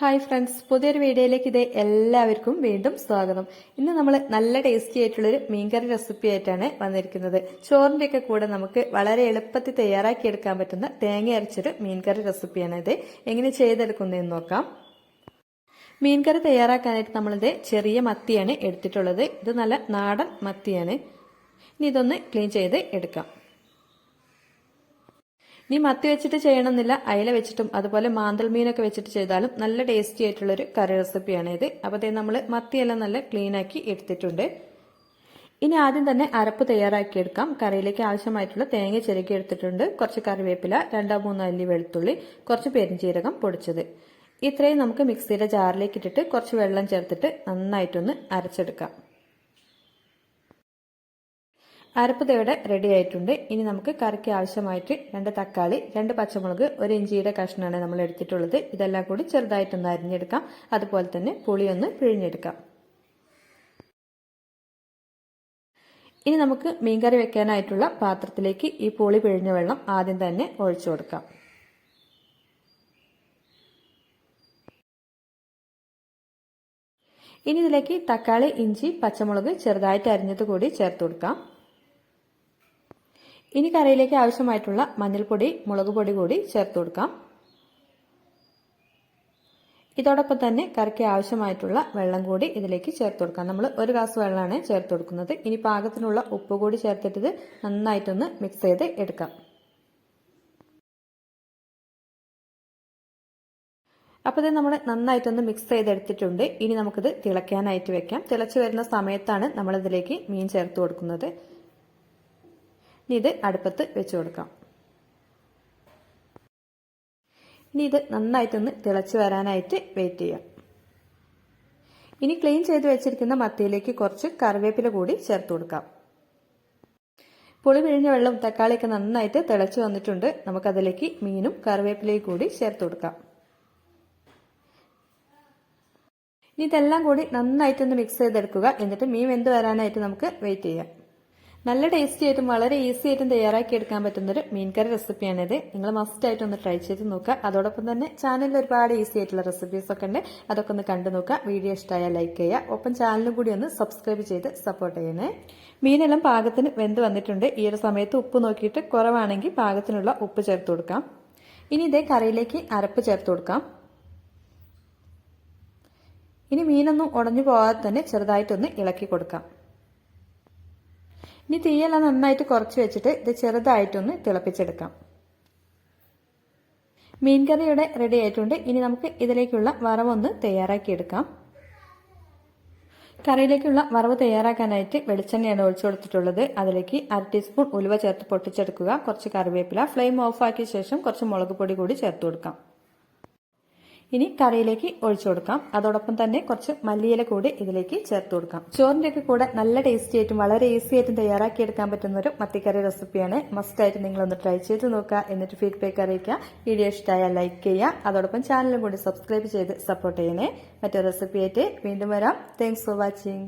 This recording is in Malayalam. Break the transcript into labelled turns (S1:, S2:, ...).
S1: ഹായ് ഫ്രണ്ട്സ് പുതിയൊരു വീഡിയോയിലേക്ക് ഇത് എല്ലാവർക്കും വീണ്ടും സ്വാഗതം. ഇന്ന് നമ്മൾ നല്ല ടേസ്റ്റി ആയിട്ടുള്ളൊരു മീൻകറി റെസിപ്പി ആയിട്ടാണ് വന്നിരിക്കുന്നത്. ചോറിന്റെ ഒക്കെ കൂടെ നമുക്ക് വളരെ എളുപ്പത്തിൽ തയ്യാറാക്കി എടുക്കാൻ പറ്റുന്ന തേങ്ങ അരച്ചൊരു മീൻകറി റെസിപ്പിയാണ് ഇത്. എങ്ങനെ ചെയ്തെടുക്കുന്നതെന്ന് നോക്കാം. മീൻകറി തയ്യാറാക്കാനായിട്ട് നമ്മളിത് ചെറിയ മത്തിയാണ് എടുത്തിട്ടുള്ളത്. ഇത് നല്ല നാടൻ മത്തിയാണ്. ഇനി ഇതൊന്ന് ക്ലീൻ ചെയ്ത് എടുക്കാം. ഇനി മത്തി വെച്ചിട്ട് ചെയ്യണമെന്നില്ല അയല വെച്ചിട്ടും അതുപോലെ മാന്തൽ മീനൊക്കെ വെച്ചിട്ട് ചെയ്താലും നല്ല ടേസ്റ്റി ആയിട്ടുള്ളൊരു കറി റെസിപ്പിയാണ് ഇത്. അപ്പോൾ അതേ നമ്മൾ മത്തിയെല്ലാം നല്ല ക്ലീൻ ആക്കി എടുത്തിട്ടുണ്ട്. ഇനി ആദ്യം തന്നെ അരപ്പ് തയ്യാറാക്കി എടുക്കാം. കറിയിലേക്ക് ആവശ്യമായിട്ടുള്ള തേങ്ങ ചെരുക്കി എടുത്തിട്ടുണ്ട്. കുറച്ച് കറിവേപ്പില രണ്ടോ മൂന്നോ അല്ലി വെളുത്തുള്ളി കുറച്ച് പെരിഞ്ചീരകം പൊടിച്ചത്. ഇത്രയും നമുക്ക് മിക്സിയുടെ ജാറിലേക്ക് ഇട്ടിട്ട് കുറച്ച് വെള്ളം ചേർത്തിട്ട് നന്നായിട്ടൊന്ന് അരച്ചെടുക്കാം. അരപ്പ് തേടെ റെഡി ആയിട്ടുണ്ട്. ഇനി നമുക്ക് കറിക്ക് ആവശ്യമായിട്ട് രണ്ട് തക്കാളി രണ്ട് പച്ചമുളക് ഒരു ഇഞ്ചിയുടെ കഷ്ണമാണ് നമ്മൾ എടുത്തിട്ടുള്ളത്. ഇതെല്ലാം കൂടി ചെറുതായിട്ടൊന്ന് അരിഞ്ഞെടുക്കാം. അതുപോലെ തന്നെ പുളിയൊന്ന് പിഴിഞ്ഞെടുക്കാം. ഇനി നമുക്ക് മീൻകറി വെക്കാനായിട്ടുള്ള പാത്രത്തിലേക്ക് ഈ പുളി പിഴിഞ്ഞ വെള്ളം ആദ്യം തന്നെ ഒഴിച്ചു കൊടുക്കാം. ഇനി ഇതിലേക്ക് തക്കാളി ഇഞ്ചി പച്ചമുളക് ചെറുതായിട്ട് അരിഞ്ഞത് കൂടി ചേർത്ത് കൊടുക്കാം. ഇനി കറിയിലേക്ക് ആവശ്യമായിട്ടുള്ള മഞ്ഞൾപ്പൊടി മുളക് പൊടി കൂടി ചേർത്ത് കൊടുക്കാം. ഇതോടൊപ്പം തന്നെ കറിക്ക് ആവശ്യമായിട്ടുള്ള വെള്ളം കൂടി ഇതിലേക്ക് ചേർത്ത് കൊടുക്കാം. നമ്മൾ ഒരു ഗ്ലാസ് വെള്ളമാണ് ചേർത്ത് കൊടുക്കുന്നത്. ഇനി പാകത്തിനുള്ള ഉപ്പ് കൂടി ചേർത്തിട്ട് നന്നായിട്ടൊന്ന് മിക്സ് ചെയ്ത് എടുക്കാം. അപ്പോൾ ഇത് നമ്മൾ നന്നായിട്ടൊന്ന് മിക്സ് ചെയ്തെടുത്തിട്ടുണ്ട്. ഇനി നമുക്കിത് തിളയ്ക്കാനായിട്ട് വെക്കാം. തിളച്ച് വരുന്ന സമയത്താണ് നമ്മളിതിലേക്ക് മീൻ ചേർത്ത് കൊടുക്കുന്നത്. ഇനി ഇത് അടുപ്പത്ത് വെച്ച് കൊടുക്കാം. ഇനി ഇത് നന്നായിട്ടൊന്ന് തിളച്ച് വരാനായിട്ട് വെയിറ്റ് ചെയ്യാം. ഇനി ക്ലീൻ ചെയ്ത് വെച്ചിരിക്കുന്ന മത്തിയിലേക്ക് കുറച്ച് കറിവേപ്പില കൂടി ചേർത്ത് കൊടുക്കാം. പുളി പിഴിഞ്ഞ വെള്ളം തക്കാളിയൊക്കെ നന്നായിട്ട് തിളച്ച് വന്നിട്ടുണ്ട്. നമുക്കതിലേക്ക് മീനും കറിവേപ്പിലയും കൂടി ചേർത്ത് കൊടുക്കാം. ഇനി ഇതെല്ലാം കൂടി നന്നായിട്ടൊന്ന് മിക്സ് ചെയ്തെടുക്കുക. എന്നിട്ട് മീൻ വെന്ത് വരാനായിട്ട് നമുക്ക് വെയിറ്റ് ചെയ്യാം. നല്ല ടേസ്റ്റി ആയിട്ടും വളരെ ഈസി ആയിട്ടും തയ്യാറാക്കി എടുക്കാൻ പറ്റുന്ന പറ്റുന്നൊരു മീൻകറി റെസിപ്പിയാണിത് നിങ്ങൾ മസ്റ്റ് ആയിട്ട് ഒന്ന് ട്രൈ ചെയ്ത് നോക്കുക. അതോടൊപ്പം തന്നെ ചാനലിൽ ഒരുപാട് ഈസി ആയിട്ടുള്ള റെസിപ്പീസ് ഒക്കെ ഉണ്ട്. അതൊക്കെ ഒന്ന് കണ്ടു നോക്കുക. വീഡിയോ ഇഷ്ടമായാൽ ലൈക്ക് ചെയ്യുക. ഒപ്പം ചാനലും കൂടി ഒന്ന് സബ്സ്ക്രൈബ് ചെയ്ത് സപ്പോർട്ട് ചെയ്യണേ. മീനെല്ലാം പാകത്തിന് വെന്ത് വന്നിട്ടുണ്ട്. ഈ ഒരു സമയത്ത് ഉപ്പ് നോക്കിയിട്ട് കുറവാണെങ്കിൽ പാകത്തിനുള്ള ഉപ്പ് ചേർത്ത് കൊടുക്കാം. ഇനി ഇതേ കറിയിലേക്ക് അരപ്പ് ചേർത്ത് കൊടുക്കാം. ഇനി മീനൊന്നും ഉടഞ്ഞു പോകാതെ തന്നെ ചെറുതായിട്ടൊന്ന് ഇളക്കി കൊടുക്കാം. ഇനി തീയെല്ലാം നന്നായിട്ട് കുറച്ച് വെച്ചിട്ട് ഇത് ചെറുതായിട്ടൊന്ന് തിളപ്പിച്ചെടുക്കാം. മീൻ കറി ഇവിടെ റെഡി ആയിട്ടുണ്ട്. ഇനി നമുക്ക് ഇതിലേക്കുള്ള വറവൊന്ന് തയ്യാറാക്കിയെടുക്കാം. കറിയിലേക്കുള്ള വറവ് തയ്യാറാക്കാനായിട്ട് വെളിച്ചെണ്ണയാണ് ഒഴിച്ചു കൊടുത്തിട്ടുള്ളത്. അതിലേക്ക് അര ടീസ്പൂൺ ഉലുവ ചേർത്ത് പൊട്ടിച്ചെടുക്കുക. കുറച്ച് കറിവേപ്പില. ഫ്ലെയിം ഓഫ് ആക്കിയ ശേഷം കുറച്ച് മുളക് കൂടി ചേർത്ത് കൊടുക്കാം. ഇനി കറിയിലേക്ക് ഒഴിച്ചു കൊടുക്കാം. അതോടൊപ്പം തന്നെ കുറച്ച് മല്ലിയില കൂടി ഇതിലേക്ക് ചേർത്ത് കൊടുക്കാം. ചോറിന്റെ ഒക്കെ കൂടെ നല്ല ടേസ്റ്റി ആയിട്ടും വളരെ ഈസി ആയിട്ടും തയ്യാറാക്കി എടുക്കാൻ പറ്റുന്ന ഒരു മത്തിക്കറി റെസിപ്പിയാണ് മസ്റ്റ് ആയിട്ട് നിങ്ങളൊന്ന് ട്രൈ ചെയ്ത് നോക്കുക. എന്നിട്ട് ഫീഡ്ബാക്ക് അറിയിക്കുക. വീഡിയോ ഇഷ്ടമായാൽ ലൈക്ക് ചെയ്യുക. അതോടൊപ്പം ചാനലും കൂടി സബ്സ്ക്രൈബ് ചെയ്ത് സപ്പോർട്ട് ചെയ്യണേ. മറ്റൊരു റെസിപ്പിയായിട്ട് വീണ്ടും വരാം. Thanks for watching